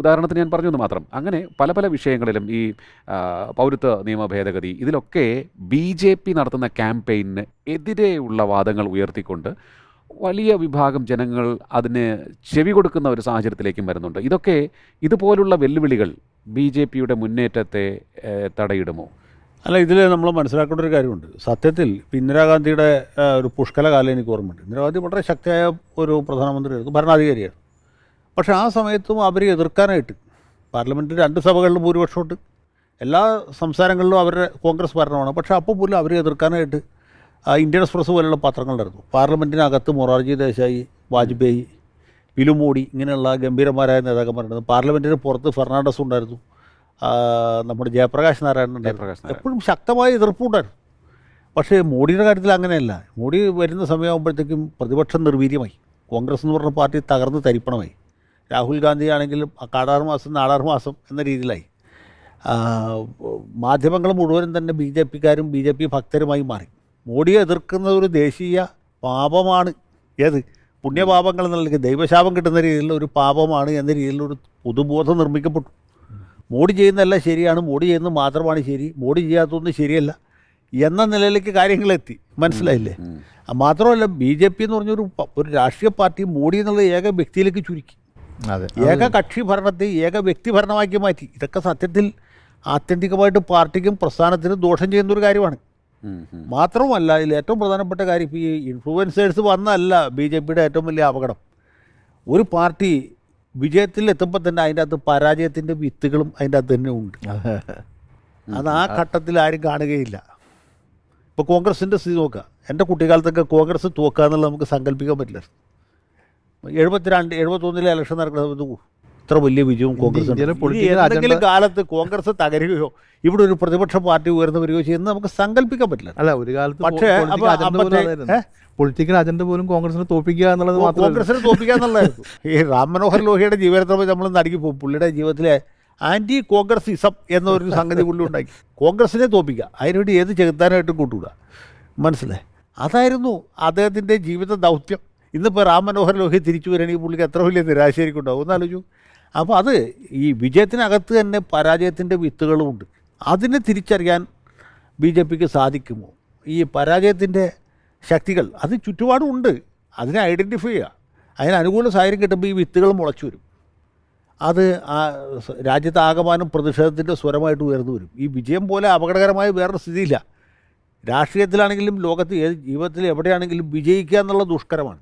ഉദാഹരണത്തിന് ഞാൻ പറഞ്ഞത് മാത്രം. അങ്ങനെ പല പല വിഷയങ്ങളിലും ഈ പൗരത്വ നിയമ ഭേദഗതി ഇതിലൊക്കെ ബി ജെ പി നടത്തുന്ന ക്യാമ്പയിന് എതിരെയുള്ള വാദങ്ങൾ ഉയർത്തിക്കൊണ്ട് വലിയ വിഭാഗം ജനങ്ങൾ അതിന് ചെവി കൊടുക്കുന്ന ഒരു സാഹചര്യത്തിലേക്കും വരുന്നുണ്ട്. ഇതൊക്കെ ഇതുപോലുള്ള വെല്ലുവിളികൾ ബി ജെ പിയുടെ മുന്നേറ്റത്തെ തടയിടുമോ? അല്ല ഇതിൽ നമ്മൾ മനസ്സിലാക്കേണ്ട ഒരു കാര്യമുണ്ട്. സത്യത്തിൽ ഇന്ദിരാഗാന്ധിയുടെ ഒരു പുഷ്കല കാലം എനിക്ക് ഓർമ്മയുണ്ട്. ഇന്ദിരാഗാന്ധി വളരെ ശക്തിയായ ഒരു പ്രധാനമന്ത്രിയായിരുന്നു ഭരണാധികാരിയായിരുന്നു പക്ഷേ ആ സമയത്തും അവരെ എതിർക്കാനായിട്ട് പാർലമെന്റിൽ രണ്ട് സഭകളിലും ഭൂരിപക്ഷമുണ്ട്. എല്ലാ സംസ്ഥാനങ്ങളിലും അവരുടെ കോൺഗ്രസ് ഭരണമാണ്. പക്ഷേ അപ്പോൾ പോലും അവരെ എതിർക്കാനായിട്ട് ഇന്ത്യൻ എക്സ്പ്രസ് പോലുള്ള പത്രങ്ങളുണ്ടായിരുന്നു. പാർലമെന്റിനകത്ത് മൊറാർജി ദേശായി വാജ്പേയി പിലു മോഡി ഇങ്ങനെയുള്ള ഗംഭീരന്മാരായ നേതാക്കന്മാരുണ്ടായിരുന്നു പാർലമെന്റിന് പുറത്ത് ഫെർണാണ്ടസ് ഉണ്ടായിരുന്നു. നമ്മുടെ ജയപ്രകാശ് നാരായണൻ ജയപ്രകാശ് ഉണ്ടായിരുന്നു. എപ്പോഴും ശക്തമായ എതിർപ്പുണ്ടായിരുന്നു പക്ഷേ മോഡിയുടെ കാര്യത്തിൽ അങ്ങനെയല്ല. മോഡി വരുന്ന സമയമാകുമ്പോഴത്തേക്കും പ്രതിപക്ഷം നിർവീര്യമായി. കോൺഗ്രസ് എന്ന് പറഞ്ഞ പാർട്ടി തകർന്ന് തരിപ്പണമായി. രാഹുൽ ഗാന്ധി ആണെങ്കിലും കാടാറ് മാസം നാടാറ് മാസം എന്ന രീതിയിലായി. മാധ്യമങ്ങൾ മുഴുവനും തന്നെ ബി ജെ പിക്കാരും ബി ജെ പി ഭക്തരുമായി മാറി. മോഡിയെ എതിർക്കുന്ന ഒരു ദേശീയ പാപമാണ് ഏത്? പുണ്യപാപങ്ങൾ എന്നുള്ള ദൈവശാപം കിട്ടുന്ന രീതിയിലുള്ള ഒരു പാപമാണ് എന്ന രീതിയിലുള്ള ഒരു പൊതുബോധം നിർമ്മിക്കപ്പെട്ടു. മോഡി ചെയ്യുന്നതല്ല ശരിയാണ്. മോഡി ചെയ്യുന്നത് മാത്രമാണ് ശരി. മോഡി ചെയ്യാത്തതൊന്നും ശരിയല്ല എന്ന നിലയിലേക്ക് കാര്യങ്ങളെത്തി. മനസ്സിലായില്ലേ. മാത്രമല്ല ബി ജെ പി എന്ന് പറഞ്ഞൊരു ഒരു രാഷ്ട്രീയ പാർട്ടി മോഡി എന്നുള്ള ഏക വ്യക്തിയിലേക്ക് ചുരുക്കി. ഏക കക്ഷി ഭരണത്തെ ഏക വ്യക്തി ഭരണമാക്കി മാറ്റി. ഇതൊക്കെ സത്യത്തിൽ ആത്യന്തികമായിട്ട് പാർട്ടിക്കും പ്രസ്ഥാനത്തിനും ദോഷം ചെയ്യുന്ന ഒരു കാര്യമാണ്. മാത്രവുമല്ല ഇതിൽ ഏറ്റവും പ്രധാനപ്പെട്ട കാര്യം ഇപ്പോൾ ഈ ഇൻഫ്ലുവൻസേഴ്സ് വന്നല്ല ബി ജെ പിയുടെ ഏറ്റവും വലിയ അപകടം. ഒരു പാർട്ടി വിജയത്തിൽ എത്തുമ്പോൾ തന്നെ അതിന്റെ അകത്ത് പരാജയത്തിന്റെ വിത്തുകളും അതിന്റെ അകത്ത് തന്നെ ഉണ്ട്. [LAUGHS] അത് ആ ഘട്ടത്തിൽ ആരും കാണുകയില്ല. ഇപ്പോൾ കോൺഗ്രസിന്റെ സ്ഥിതി നോക്കുക. എന്റെ കുട്ടിക്കാലത്തൊക്കെ കോൺഗ്രസ് തോക്കുക എന്നുള്ളത് നമുക്ക് സങ്കല്പിക്കാൻ പറ്റില്ല. എഴുപത്തിരണ്ട് എഴുപത്തൊന്നിലെ ഇലക്ഷൻ നടക്കുന്ന സമയത്ത് ഇത്ര വലിയ വിജയവും കോൺഗ്രസ് ഏതെങ്കിലും കാലത്ത് കോൺഗ്രസ് തകരുകയോ ഇവിടെ ഒരു പ്രതിപക്ഷ പാർട്ടി ഉയർന്നു വരികയോ ചെയ്യുന്നത് നമുക്ക് സങ്കല്പിക്കാൻ പറ്റില്ല. അല്ല ഒരു കാലത്ത് പക്ഷേ? പൊളിറ്റിക്കൽ അജണ്ട പോലും കോൺഗ്രസിനെ തോപ്പിക്കുക എന്നുള്ളത് മാത്രമല്ല തോപ്പിക്കുക എന്നുള്ളതായിരുന്നു. ഈ റാം മനോഹർ ലോഹിയുടെ ജീവിതത്തിൽ നമ്മൾ നടുക്കി പോകും. പുള്ളിയുടെ ജീവിതത്തിലെ ആന്റി കോൺഗ്രസിസം എന്നൊരു സംഗതി പുള്ളി ഉണ്ടാക്കി. കോൺഗ്രസിനെ തോപ്പിക്കുക. അതിനുവേണ്ടി ഏത് ചെകുത്താനായിട്ടും കൂട്ടുകൂടുക മനസ്സിലായി? അതായിരുന്നു അദ്ദേഹത്തിന്റെ ജീവിത ദൗത്യം. ഇന്നിപ്പോൾ റാം മനോഹർ ലോഹി തിരിച്ചു വരികയാണെങ്കിൽ പുള്ളിക്ക് എത്ര വലിയ നിരാശയായിരിക്കും ഉണ്ടാവും. ഒന്നാലോചിച്ചു അപ്പോൾ അത് ഈ വിജയത്തിനകത്ത് തന്നെ പരാജയത്തിന്റെ വിത്തുകളുമുണ്ട്. അതിനെ തിരിച്ചറിയാൻ ബി ജെ പിക്ക് സാധിക്കുമോ? ഈ പരാജയത്തിന്റെ ശക്തികൾ അത് ചുറ്റുപാടും ഉണ്ട് അതിനെ ഐഡന്റിഫൈ ചെയ്യുക. അതിന് അനുകൂല സാഹചര്യം കിട്ടുമ്പോൾ ഈ വിത്തുകൾ മുളച്ചു വരും. അത് ആ രാജ്യത്ത് ആകമാനം പ്രതിഷേധത്തിന്റെ സ്വരമായിട്ട് ഉയർന്നു വരും. ഈ വിജയം പോലെ അപകടകരമായ വേറൊരു സ്ഥിതിയില്ല. രാഷ്ട്രീയത്തിലാണെങ്കിലും ലോകത്ത് ഏത് ജീവിതത്തിൽ എവിടെയാണെങ്കിലും വിജയിക്കുക എന്നുള്ള ദുഷ്കരമാണ്.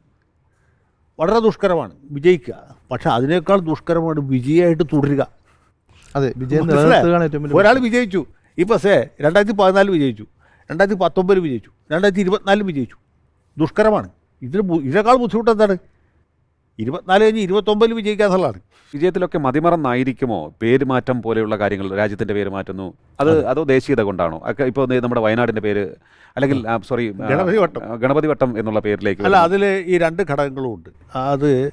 വളരെ ദുഷ്കരമാണ്. വിജയിക്കുക. പക്ഷെ അതിനേക്കാൾ ദുഷ്കരമാണ് വിജയമായിട്ട് തുടരുക. അതെ വിജയം ഒരാൾ വിജയിച്ചു ഇപ്പോൾ സേ രണ്ടായിരത്തി പതിനാല് വിജയിച്ചു. രണ്ടായിരത്തി പത്തൊമ്പതിൽ വിജയിച്ചു. രണ്ടായിരത്തി ഇരുപത്തിനാലിൽ വിജയിച്ചു. ദുഷ്കരമാണ്. ഇതിന് ഇതിനേക്കാൾ ബുദ്ധിമുട്ട് എന്താണ്? ഇരുപത്തിനാല് കഴിഞ്ഞ് ഇരുപത്തൊമ്പതിൽ വിജയിക്കുക എന്നുള്ളതാണ് വിജയത്തിലൊക്കെ മതിമറന്നായിരിക്കുമോ? പേര് മാറ്റം പോലെയുള്ള കാര്യങ്ങൾ രാജ്യത്തിന്റെ പേര് മാറ്റുന്നു. അത് അതോ. ദേശീയത കൊണ്ടാണോ? ഒക്കെ ഇപ്പോൾ നമ്മുടെ വയനാടിന്റെ പേര് അല്ലെങ്കിൽ സോറി ഗണപതി വട്ടം. ഗണപതി വട്ടം എന്നുള്ള പേരിലേക്ക് അല്ല. അതിൽ ഈ രണ്ട് ഘടകങ്ങളും ഉണ്ട്. അത്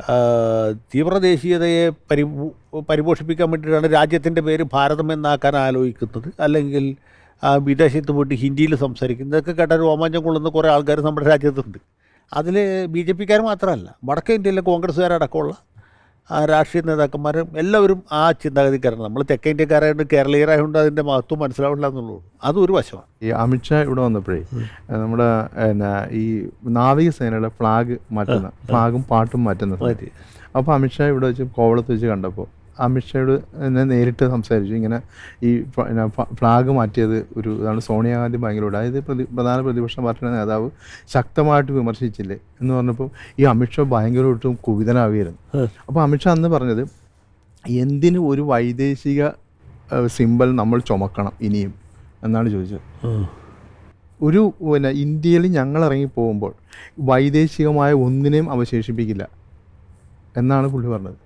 തീവ്ര തീവ്രദേശീയതയെ പരിപോ പരിപോഷിപ്പിക്കാൻ വേണ്ടിയിട്ടാണ് രാജ്യത്തിന്റെ പേര് ഭാരതം എന്നാക്കാൻ ആലോചിക്കുന്നത്. അല്ലെങ്കിൽ വിദേശത്ത് പോയിട്ട് ഹിന്ദിയിൽ സംസാരിക്കുന്നതൊക്കെ കേട്ടാൽ കേട്ട രോമാഞ്ചം കൊള്ളുന്ന കുറേ ആൾക്കാർ നമ്മുടെ രാജ്യത്തുണ്ട്. അതിൽ ബി ജെ പിക്കാർ മാത്രമല്ല വടക്കേ ഇന്ത്യയിലെ കോൺഗ്രസ്സുകാരടക്കമുള്ള ആ, രാഷ്ട്രീയ നേതാക്കന്മാരും എല്ലാവരും ആ ചിന്താഗതിക്കാരാണ് നമ്മൾ തെക്കേ ഇന്ത്യക്കാരായതുകൊണ്ട് കേരളീയരായതുകൊണ്ട് അതിന്റെ മഹത്വം മനസ്സിലാവില്ല എന്നുള്ളൂ. അതൊരു വശമാണ്. ഈ അമിത്ഷാ ഇവിടെ വന്നപ്പോഴേ നമ്മുടെ എന്നാ ഈ നാവികസേനയുടെ ഫ്ലാഗ് മാറ്റുന്ന ഫ്ലാഗും പാട്ടും മാറ്റുന്ന അപ്പോൾ അമിത്ഷാ ഇവിടെ വെച്ച് കോവളത്ത് വെച്ച് കണ്ടപ്പോൾ അമിത്ഷായോട് എന്നെ നേരിട്ട് സംസാരിച്ചു. ഇങ്ങനെ ഈ ഫ്ലാഗ് മാറ്റിയത് ഒരു ഇതാണ് സോണിയാഗാന്ധി ഭയങ്കര അതായത് പ്രതി പ്രധാന പ്രതിപക്ഷ പാർട്ടിയുടെ നേതാവ് ശക്തമായിട്ട് വിമർശിച്ചില്ലേ എന്ന് പറഞ്ഞപ്പോൾ ഈ അമിത്ഷാ ഭയങ്കരമായിട്ടും കുപിതനാവുകയായിരുന്നു അപ്പോൾ അമിത്ഷാ അന്ന് പറഞ്ഞത് എന്തിന് ഒരു വൈദേശിക സിമ്പൽ നമ്മൾ ചുമക്കണം ഇനിയും? എന്നാണ് ചോദിച്ചത്. ഒരു പിന്നെ ഇന്ത്യയിൽ ഞങ്ങൾ ഇറങ്ങി പോകുമ്പോൾ വൈദേശികമായ ഒന്നിനെയും അവശേഷിപ്പിക്കില്ല എന്നാണ് പുള്ളി പറഞ്ഞത്.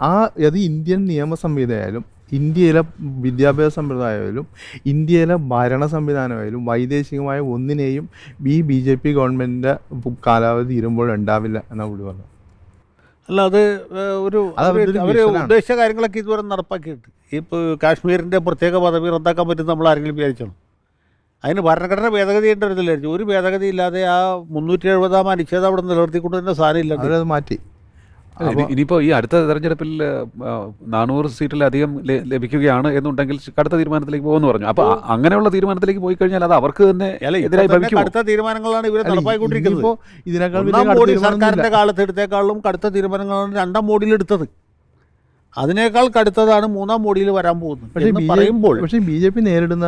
ആ അത് ഇന്ത്യൻ നിയമ സംഹിതയായാലും ഇന്ത്യയിലെ വിദ്യാഭ്യാസ സമ്പ്രദായമായാലും ഇന്ത്യയിലെ ഭരണ സംവിധാനമായാലും വൈദേശികമായ ഒന്നിനെയും ഈ ബി ജെ പി ഗവൺമെന്റിന്റെ കാലാവധി തീരുമ്പോൾ ഉണ്ടാവില്ല എന്നാണ് പുള്ളി പറഞ്ഞത്. അല്ല അത് ഒരു അവർ ഉദ്ദേശിച്ച കാര്യങ്ങളൊക്കെ ഇതുവരെ നടപ്പാക്കിയിട്ട് ഇപ്പോൾ കാശ്മീരിന്റെ പ്രത്യേക പദവി റദ്ദാക്കാൻ പറ്റുന്ന നമ്മൾ ആരെങ്കിലും വിചാരിച്ചോ? അതിന് ഭരണഘടന ഭേദഗതി ചെയ്യേണ്ട ഒരു ഭേദഗതി ഇല്ലാതെ ആ മുന്നൂറ്റി എഴുപതാം അനുച്ഛേദം അവിടെ നിലനിർത്തിക്കൊണ്ട് തന്നെ സാധനം ഇല്ല മാറ്റി. ഇനിയിപ്പോ ഈ അടുത്ത തെരഞ്ഞെടുപ്പിൽ നാനൂറ് സീറ്റിലധികം ലഭിക്കുകയാണ് എന്നുണ്ടെങ്കിൽ കടുത്ത തീരുമാനത്തിലേക്ക് പോകുമെന്ന് പറഞ്ഞു. അപ്പൊ അങ്ങനെയുള്ള തീരുമാനത്തിലേക്ക് പോയി കഴിഞ്ഞാൽ അത് അവർക്ക് തന്നെ എതിരായി കടുത്ത തീരുമാനങ്ങളാണ് ഇവരെ ഇനിയിപ്പോ ഇതിനേക്കാൾ. സർക്കാരിന്റെ കാലത്ത് എടുത്തേക്കാളും കടുത്ത തീരുമാനങ്ങളാണ് രണ്ടാം മോഡിയിൽ എടുത്തത് അതിനേക്കാൾ കടുത്തതാണ് മൂന്നാം മോഡിയിൽ വരാൻ പോകുന്നത് പക്ഷേ പറയുമ്പോൾ പക്ഷേ ബി നേരിടുന്ന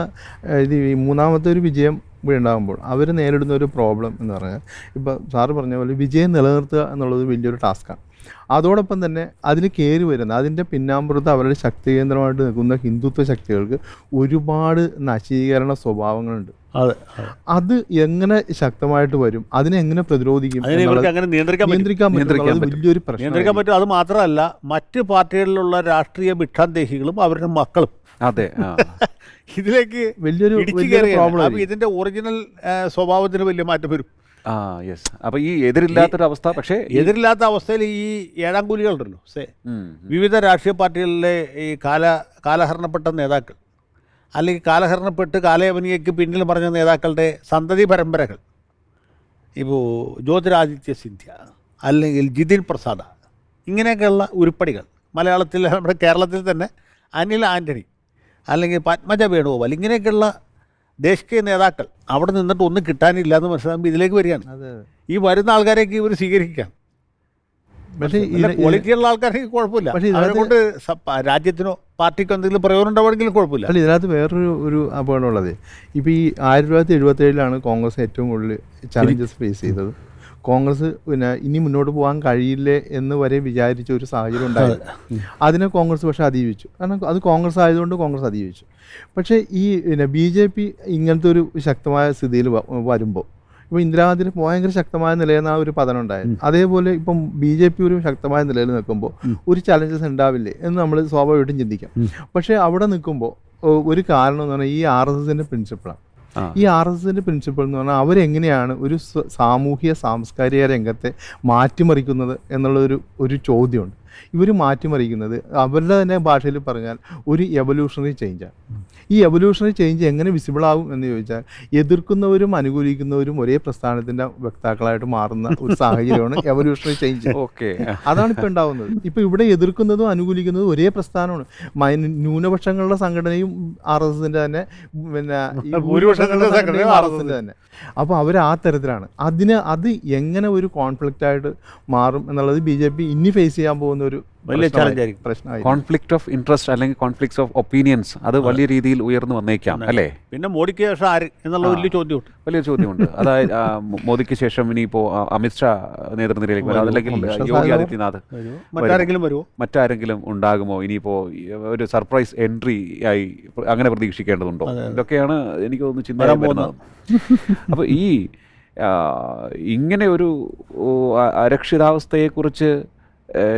ഇത് മൂന്നാമത്തെ ഒരു വിജയം ഉണ്ടാകുമ്പോൾ അവർ നേരിടുന്ന ഒരു പ്രോബ്ലം എന്ന് പറഞ്ഞാൽ ഇപ്പോൾ സാറ് പറഞ്ഞ പോലെ വിജയം നിലനിർത്തുക എന്നുള്ളത് വലിയൊരു ടാസ്ക്കാണ് അതോടൊപ്പം തന്നെ അതിന് കയറി വരുന്ന അതിന്റെ പിന്നാമ്പുറത്ത് അവരുടെ ശക്തി കേന്ദ്രമായിട്ട് നിൽക്കുന്ന ഹിന്ദുത്വ ശക്തികൾക്ക് ഒരുപാട് നശീകരണ സ്വഭാവങ്ങളുണ്ട്. അതെ അത് എങ്ങനെ ശക്തമായിട്ട് വരും അതിനെ എങ്ങനെ പ്രതിരോധിക്കും അങ്ങനെ നിയന്ത്രിക്കാൻ പറ്റും. നിയന്ത്രിക്കാൻ പറ്റും. എന്നുള്ളത് പറ്റും. നിയന്ത്രിക്കാൻ പറ്റും. അത് മാത്രമല്ല മറ്റ് പാർട്ടികളിലുള്ള രാഷ്ട്രീയ ഭിക്ഷാന്തേഹികളും അവരുടെ മക്കളും. അതെ. ഇതിലേക്ക് വലിയൊരു പ്രോബ്ലം ഇതിന്റെ ഒറിജിനൽ സ്വഭാവത്തിന് വലിയ മാറ്റം വരും. ആ യെസ് അപ്പൊ ഈ എതിരില്ലാത്തൊരു അവസ്ഥ പക്ഷേ എതിരില്ലാത്ത അവസ്ഥയിൽ ഈ ഏഴാം കൂലികളുണ്ടല്ലോ സേ. വിവിധ രാഷ്ട്രീയ പാർട്ടികളിലെ ഈ കാല കാലഹരണപ്പെട്ട നേതാക്കൾ അല്ലെങ്കിൽ കാലഹരണപ്പെട്ട് കാലയവനിയയ്ക്ക് പിന്നിൽ പറഞ്ഞ നേതാക്കളുടെ സന്തതി പരമ്പരകൾ ഇപ്പോൾ ജ്യോതിരാദിത്യ സിന്ധ്യ അല്ലെങ്കിൽ ജിതിൻ പ്രസാദ ഇങ്ങനെയൊക്കെയുള്ള ഉരുപ്പടികൾ മലയാളത്തിൽ നമ്മുടെ കേരളത്തിൽ തന്നെ അനിൽ ആന്റണി അല്ലെങ്കിൽ പത്മജ വേണുഗോപാൽ ഇങ്ങനെയൊക്കെയുള്ള ദേശീയ നേതാക്കൾ അവിടെ നിന്നിട്ട് ഒന്നും കിട്ടാനില്ല എന്ന് മനസ്സിലാകുമ്പോൾ ഇതിലേക്ക് വരികയാണ്. ഈ വരുന്ന ആൾക്കാരെയൊക്കെ ഇവർ സ്വീകരിക്കാം. പക്ഷേ ക്വാളിറ്റിയുള്ള ആൾക്കാർക്ക് കുഴപ്പമില്ല. പക്ഷേ അവരെ കൊണ്ട് രാജ്യത്തിനോ പാർട്ടിക്കോ എന്തെങ്കിലും പ്രയോജനം ഉണ്ടാവുമെങ്കിലും കുഴപ്പമില്ല. അല്ല ഇതിനകത്ത് വേറൊരു ഒരു അപകടമുള്ളത് ഇപ്പോൾ ഈ ആയിരത്തി തൊള്ളായിരത്തി എഴുപത്തേഴിലാണ് കോൺഗ്രസ് ഏറ്റവും കൂടുതൽ ചലഞ്ചസ് ഫേസ് ചെയ്തത്. കോൺഗ്രസ് പിന്നെ ഇനി മുന്നോട്ട് പോകാൻ കഴിയില്ലേ എന്ന് വരെ വിചാരിച്ച ഒരു സാഹചര്യം ഉണ്ടായിരുന്നു അതിനെ കോൺഗ്രസ് പക്ഷേ അതിജീവിച്ചു. കാരണം അത് കോൺഗ്രസ് ആയതുകൊണ്ട് കോൺഗ്രസ് അതിജീവിച്ചു. പക്ഷേ ഈ പിന്നെ ബി ജെ പി ഇങ്ങനത്തെ ഒരു ശക്തമായ സ്ഥിതിയിൽ വരുമ്പോൾ ഇപ്പോൾ ഇന്ദിരാഗാന്ധിന് ഭയങ്കര ശക്തമായ നിലയിൽ നിന്ന് ആ ഒരു പതനം ഉണ്ടായത്. അതേപോലെ ഇപ്പം ബി ജെ പി ഒരു ശക്തമായ നിലയിൽ നിൽക്കുമ്പോൾ ഒരു ചലഞ്ചസ് ഉണ്ടാവില്ലേ എന്ന് നമ്മൾ സ്വാഭാവികമായിട്ടും ചിന്തിക്കാം. പക്ഷേ അവിടെ നിൽക്കുമ്പോൾ ഒരു കാരണം എന്ന് പറഞ്ഞാൽ ഈ ആർ എസ് എസിന്റെ പ്രിൻസിപ്പിളാണ്. ഈ ആർ എസ് എസിന്റെ പ്രിൻസിപ്പൾ എന്ന് പറഞ്ഞാൽ അവരെങ്ങനെയാണ് ഒരു സാമൂഹിക സാംസ്കാരിക രംഗത്തെ മാറ്റിമറിക്കുന്നത് എന്നുള്ളൊരു ഒരു ചോദ്യമുണ്ട്. ഇവർ മാറ്റിമറിക്കുന്നത് അവരുടെ തന്നെ ഭാഷയിൽ പറഞ്ഞാൽ ഒരു എവല്യൂഷണറി ചേഞ്ചാണ് ഈ എവല്യൂഷണറി ചേഞ്ച് എങ്ങനെ വിസിബിൾ ആകും എന്ന് ചോദിച്ചാൽ എതിർക്കുന്നവരും അനുകൂലിക്കുന്നവരും ഒരേ പ്രസ്ഥാനത്തിന്റെ വക്താക്കളായിട്ട് മാറുന്ന ഒരു സാഹചര്യമാണ് എവല്യൂഷണറി ചേഞ്ച് ഓക്കെ അതാണ് ഇപ്പോൾ ഉണ്ടാവുന്നത്. ഇപ്പോൾ ഇവിടെ എതിർക്കുന്നതും അനുകൂലിക്കുന്നതും ഒരേ പ്രസ്ഥാനമാണ്. ന്യൂനപക്ഷങ്ങളുടെ സംഘടനയും ആർ എസ് എസിന്റെ തന്നെ പിന്നെ [LAUGHS] ഭൂരിപക്ഷങ്ങളുടെ സംഘടനയും ആർ എസ് എസിന്റെ തന്നെ. അപ്പോൾ അവർ ആ തരത്തിലാണ്. അതിന് അത് എങ്ങനെ ഒരു കോൺഫ്ലിക്റ്റ് ആയിട്ട് മാറും എന്നുള്ളത് ബി ജെ പി ഇനി ഫേസ് ചെയ്യാൻ പോകുന്ന ഒരു വലിയ ആയിരിക്കും. പ്രശ്നമായി കോൺഫ്ലിക്റ്റ് ഓഫ് ഇൻട്രസ്റ്റ് അല്ലെങ്കിൽ കോൺഫ്ലിക്ട്സ് ഓഫ് ഒപ്പീനിയൻസ് അത് വലിയ രീതിയിൽ ഉയർന്നു വന്നേക്കാം അല്ലേ? പിന്നെ മോദിക്ക് ശേഷം ആര് എന്നുള്ള വലിയ ചോദ്യമുണ്ട്. വലിയ ചോദ്യമുണ്ട്. [LAUGHS] അതായത് മോദിക്ക് ശേഷം ഇനിയിപ്പോൾ അമിത്ഷാ നേതൃനിരയിലേക്ക് വരാം. അല്ലെങ്കിൽ യോഗി ആദിത്യനാഥ് മറ്റാരെങ്കിലും വരുമോ മറ്റാരെങ്കിലും ഉണ്ടാകുമോ? ഇനിയിപ്പോൾ ഒരു സർപ്രൈസ് എൻട്രി ആയി അങ്ങനെ പ്രതീക്ഷിക്കേണ്ടതുണ്ടോ? ഇതൊക്കെയാണ് എനിക്ക് തോന്നുന്നു ചിന്ത വരുന്നത്. അപ്പോൾ ഈ ഇങ്ങനെ ഒരു അരക്ഷിതാവസ്ഥയെക്കുറിച്ച്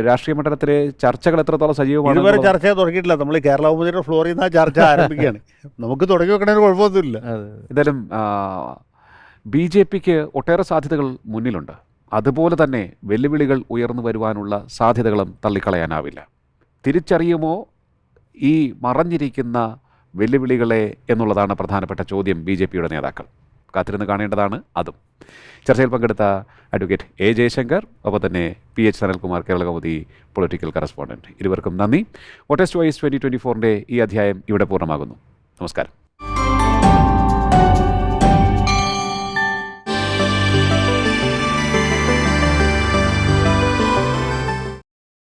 രാഷ്ട്രീയ മണ്ഡലത്തിലെ ചർച്ചകൾ എത്രത്തോളം സജീവമാണ് ഇതുവരെ ചർച്ച തുടങ്ങിയിട്ടില്ല. നമ്മൾ കേരള ഉപതിയുടെ ഫ്ലോറിൽ നിന്ന് ചർച്ച ആരംഭിക്കുകയാണ്. നമുക്ക് തുടങ്ങി വെക്കണതിന് കുഴപ്പമൊന്നുമില്ല. എന്തായാലും ബി ജെ പിക്ക് ഒട്ടേറെ സാധ്യതകൾ മുന്നിലുണ്ട്. അതുപോലെ തന്നെ വെല്ലുവിളികൾ ഉയർന്നു വരുവാനുള്ള സാധ്യതകളും തള്ളിക്കളയാനാവില്ല. തിരിച്ചറിയുമോ ഈ മറഞ്ഞിരിക്കുന്ന വെല്ലുവിളികളെ എന്നുള്ളതാണ് പ്രധാനപ്പെട്ട ചോദ്യം ബി ജെ പിയുടെ നേതാക്കൾ. കാത്തിരുന്ന് കാണേണ്ടതാണ് അതും. ചർച്ചയിൽ പങ്കെടുത്ത അഡ്വക്കേറ്റ് എ ജയശങ്കർ ഒപ്പം തന്നെ P H Sanalkumar Kerala Kaumudi political correspondent ഇരുവർക്കും നന്ദി. വോട്ടേഴ്സ് വൈസ് ട്വന്റി ട്വന്റി ഫോറിന്റെ ഈ അധ്യായം ഇവിടെ പൂർണമാകുന്നു. നമസ്കാരം.